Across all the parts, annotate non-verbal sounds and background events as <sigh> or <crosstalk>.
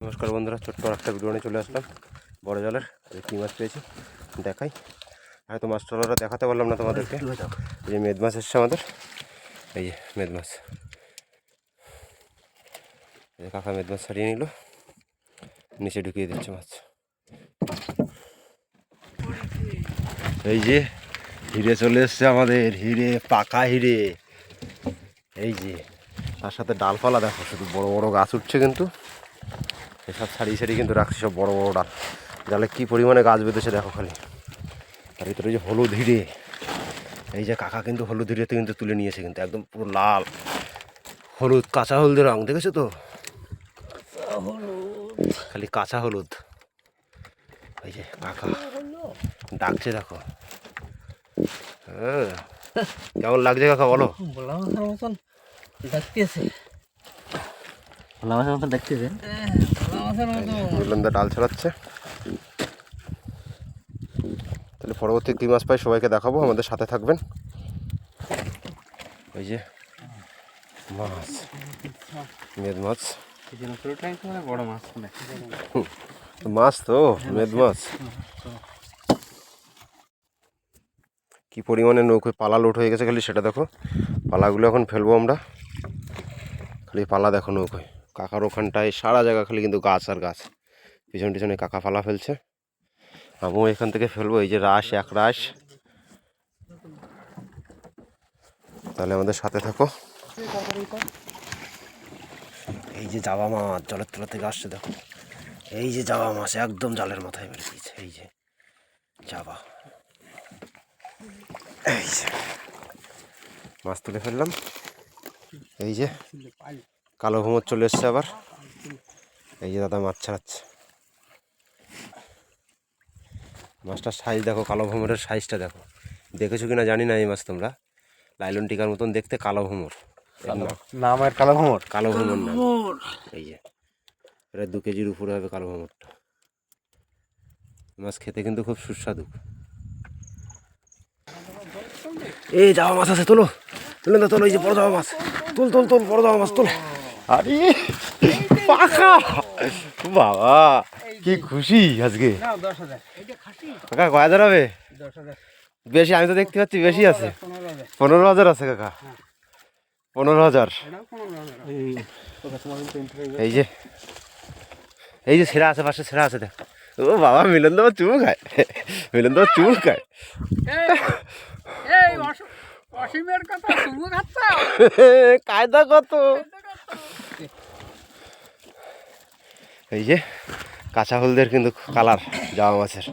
নমস্কার বন্ধুরা ছোট্ট একটা ভিডিও নিয়ে চলে আসলাম বড় জলের। কী মাছ পেয়েছি? দেখাই। হয়তো মাছ ট্রলাররা দেখাতে পারলাম না তোমাদেরকে। এই যে মেদ মাছ এসছে আমাদের। এই যে মেদ মাছ। এই কাকা মেদ মাছ ছাড়িয়ে নিল। নিচে ঢুকিয়ে দিচ্ছে মাছ। এই যে হিরে চলে এসছে আমাদের হিরে পাকা হিরে। এই যে তার সাথে ডালপালা দেখো শুধু বড় বড় গাছ উঠছে কিন্তু। এসব সারিয়ে সারিয়ে কিন্তু রাখছি সব বড় ডাল। জালে কী পরিমাণে গাছ বেঁধেছে দেখো খালি। তার ভিতরে যে হলুদ হিরে। এই যে কাকা কিন্তু হলুদ হিরেতে কিন্তু তুলে নিয়েছে কিন্তু, একদম পুরো লাল। হলুদ, কাঁচা হলুদের রং, দেখেছ তো? খালি কাঁচা হলুদ। এই যে কাকা ডাকছে দেখো। হ্যাঁ কেমন লাগছে কাকা বলো? দেখতেছে ভোলা মাছের মতন দেখতেছে ভোলা মাছের ডাল ছড়াচ্ছে। তাহলে পরবর্তী কী মাছ পাই সবাইকে দেখাবো, আমাদের সাথে থাকবেন। ওই যে মাছ, মেদ মাছ। মাছ তো, মেদ মাছ। কি পরিমাণে নৌকোয় পালা লোড হয়ে গেছে খালি সেটা দেখো। পালাগুলো এখন ফেলব আমরা। খালি পালা দেখো নৌকোয়। কাকার ওখানটায় সারা জায়গা খালি কিন্তু গাছ আর গাছ। পিছন পিছনে কাকা ফালা ফেলছে। আমিও এখান থেকে ফেলব, এই যে রাস, এক রাস। তাহলে আমাদের সাথে থাকো। এই যে জাবা মাছ, জলের তলা থেকে আসছে, দেখো। এই যে জাবা মাছ, একদম জালের মাথায় মেরে দিয়েছে, এই যে জাবা। এই যে মাছ তুলে ফেললাম। এই যে কালো ভুমর চলে এসছে আবার। এই যে দাদা মাছ ছাড়াচ্ছে। মাছটার সাইজ দেখো কালো ভুমরের সাইজটা দেখো। দেখেছ কিনা জানি না এই মাছ তোমরা। লাইলন টিকার মতন দেখতে কালো ভুমর নাম আর কালো ভোমর কালো ভ্রমণ নাম এই যে এটা দু কেজির উপরে হবে কালো ভ্রমণটা মাছ খেতে কিন্তু খুব সুস্বাদু। এই যাওয়া মাছ আছে তোলো। তুলে না তোলো এই যে বড় যাওয়া মাছ। তুল তুল তুল বড় যাওয়া মাছ তুল। আরে পাখা বাবা কি খুশি আজকে। কাকা কয় হাজার হবে? বেশি আমি তো দেখতে পাচ্ছি বেশি আছে। পনেরো হাজার। আছে কাকা। পনেরো হাজার। এটাও পনেরো হাজার এই যে এই যে সেরা আছে পাশে সেরা আছে দেখ। ও বাবা মিলন তো চুমু খায়। মিলন তো চুমু খায়। <laughs> কায়দা কত? এই যে কাঁচা হলদের কিন্তু কালার জামা মাছের।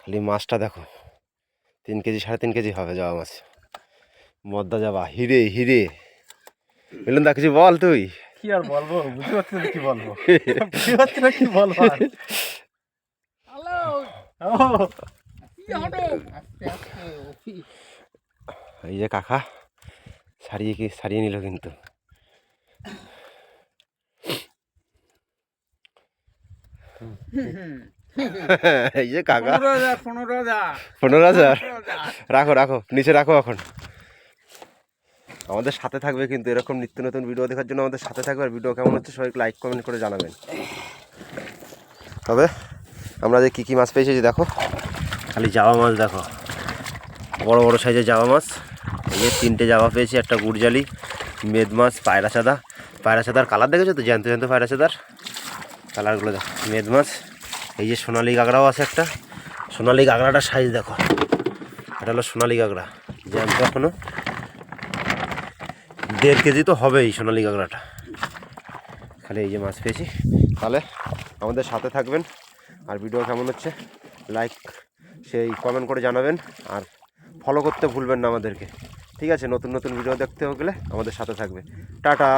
খালি মাছটা দেখো তিন কেজি সাড়ে তিন কেজি হবে জামা মাছ। মদ্দা যাবা হিরে হিরে। মিলন দা কিছু বল তুই? কি আর বলব? বুঝতে পারছি না কি বলব। বুঝতে পারছি না কি বলব। ও, এই যে কাকা সারিয়ে কি সারিয়ে নিল কিন্তু। <laughs> এই যে কাকা। পনেরো হাজার। রাখো রাখো। নিচে রাখো এখন। আমাদের সাথে থাকবে কিন্তু এরকম নিত্য নতুন ভিডিও দেখার জন্য আমাদের সাথে থাকবে। আর ভিডিও কেমন হচ্ছে সবাইকে লাইক কমেন্ট করে জানাবেন। তবে আমরা যে কী কী মাছ পেয়েছি যে দেখো। খালি জাবা মাছ দেখো। বড় বড় সাইজের জাবা মাছ। এই যে তিনটে জাবা পেয়েছি একটা গুড়জালি মেদ মাছ পায়রা চাদা পায়রা চাদার কালার দেখেছ তো? জ্যান্ত জ্যান্ত পায়রা চাদার কালারগুলো দেখো। মেদ মাছ এই যে সোনালি কাঁকড়াও আছে একটা। সোনালি কাঁকড়াটার সাইজ দেখো। এটা হলো সোনালি কাঁকড়া জ্যান্ত এখনও। দেড় কেজি তো হবেই সোনালি কাঁকড়াটা খালি এই যে মাছ পেয়েছি। তাহলে আমাদের সাথে থাকবেন। আর ভিডিও কেমন হচ্ছে? লাইক সেই কমেন্ট করে জানাবেন। আর ফলো করতে ভুলবেন না আমাদেরকে। ঠিক আছে নতুন নতুন ভিডিও দেখতে গেলে আমাদের সাথে থাকবে। টাটা।